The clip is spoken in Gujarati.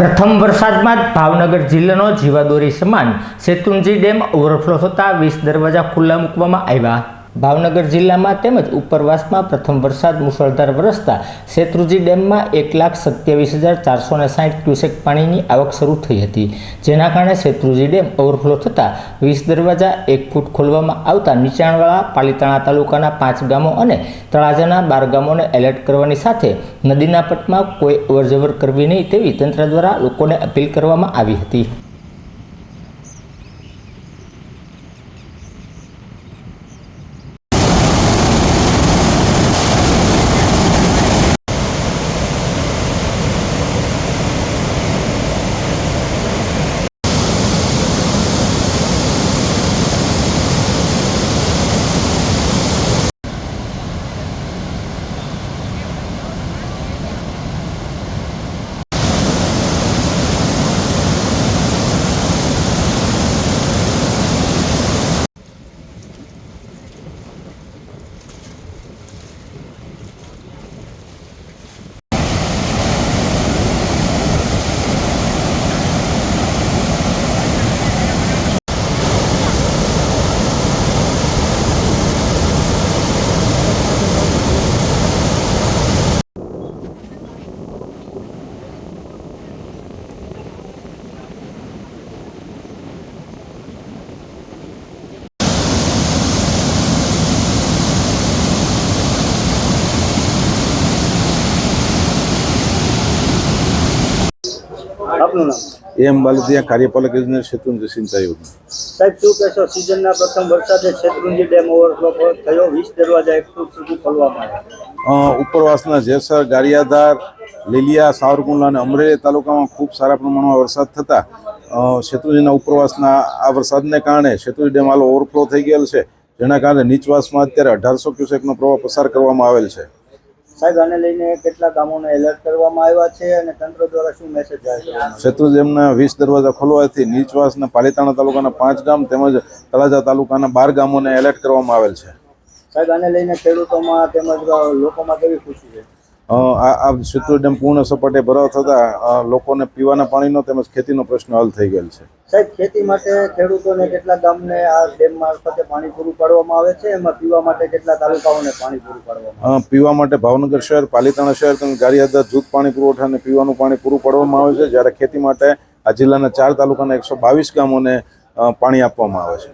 પ્રથમ વરસાદમાં જ ભાવનગર જિલ્લાનો જીવાદોરી સમાન. શેતુંજી ડેમ ઓવરફ્લો થતાં વીસ દરવાજા ખુલ્લા મૂકવામાં આવ્યા. ભાવનગર જિલ્લામાં તેમજ ઉપરવાસમાં પ્રથમ વરસાદ મુશળધાર વરસતા શેત્રુજી ડેમમાં એક લાખ સત્યાવીસ હજાર ચારસો ને સાઠ ક્યુસેક પાણીની આવક શરૂ થઈ હતી. જેના કારણે શેત્રુજી ડેમ ઓવરફ્લો થતાં વીસ દરવાજા એક ફૂટ ખોલવામાં આવતા નીચાણવાળા પાલીતાણા તાલુકાના પાંચ ગામો અને તળાજાના બાર ગામોને એલર્ટ કરવાની સાથે નદીના પટમાં કોઈ અવરજવર કરવી નહીં તેવી તંત્ર દ્વારા લોકોને અપીલ કરવામાં આવી હતી. આપનું નામ? એમ બાલદિયા કાર્યપાલક ઇજનેર શેત્રુંજી સિંચાઈ સાહેબ શું કહેશો? સિઝનના પ્રથમ વરસાદે શેત્રુંજી ડેમ ઓવરફ્લો થયો વીસ દરવાજા એક ફૂટ સુધી ખોલવામાં આવ્યા. ઉપરવાસના જેસર ગારિયાધાર લીલિયા સાવરકુંડલા અને અમરેલી તાલુકામાં ખૂબ સારા પ્રમાણમાં વરસાદ થતાં શેત્રુંજીના ઉપરવાસના આ વરસાદને કારણે શેત્રુંજી ડેમ હાલ ઓવરફ્લો થઈ ગયેલ છે જેના કારણે નીચવાસમાં અત્યારે અઢારસો ક્યુસેકનો પ્રવાહ પસાર કરવામાં આવેલ છે. સાહેબ આને લઈને કેટલા ગામોને એલર્ટ કરવામાં આવ્યા છે અને તંત્ર દ્વારા શું મેસેજ જાહેર? શેત્રુંજી ડેમના વીસ દરવાજા ખોલવાથી નીચવાસના પાલીતાણા તાલુકાના પાંચ ગામ તેમજ તળાજા તાલુકાના બાર ગામોને એલર્ટ કરવામાં આવેલ છે સાહેબ આને લઈને ખેડૂતોમાં તેમજ લોકોમાં કેવી ખુશી છે આ શેત્રુંજી પૂર્ણ સપાટે ભરાવ થતાં લોકોને પીવાના પાણીનો તેમજ ખેતીનો પ્રશ્ન હલ થઈ ગયેલ છે. સાહેબ ખેતી માટે ખેડૂતોને કેટલા ગામને આ ડેમ મારફતે પાણી પૂરું પાડવામાં આવે છે? એમાં પીવા માટે કેટલા તાલુકાઓને પાણી પૂરું પાડવામાં આવે પીવા માટે ભાવનગર શહેર પાલિતાણા શહેર તેમજ ગારિયાદર જૂથ પાણી પુરવઠા અને પીવાનું પાણી પૂરું પાડવામાં આવે છે. જ્યારે ખેતી માટે આ જિલ્લાના ચાર તાલુકાના એકસો બાવીસ ગામોને પાણી આપવામાં આવે છે.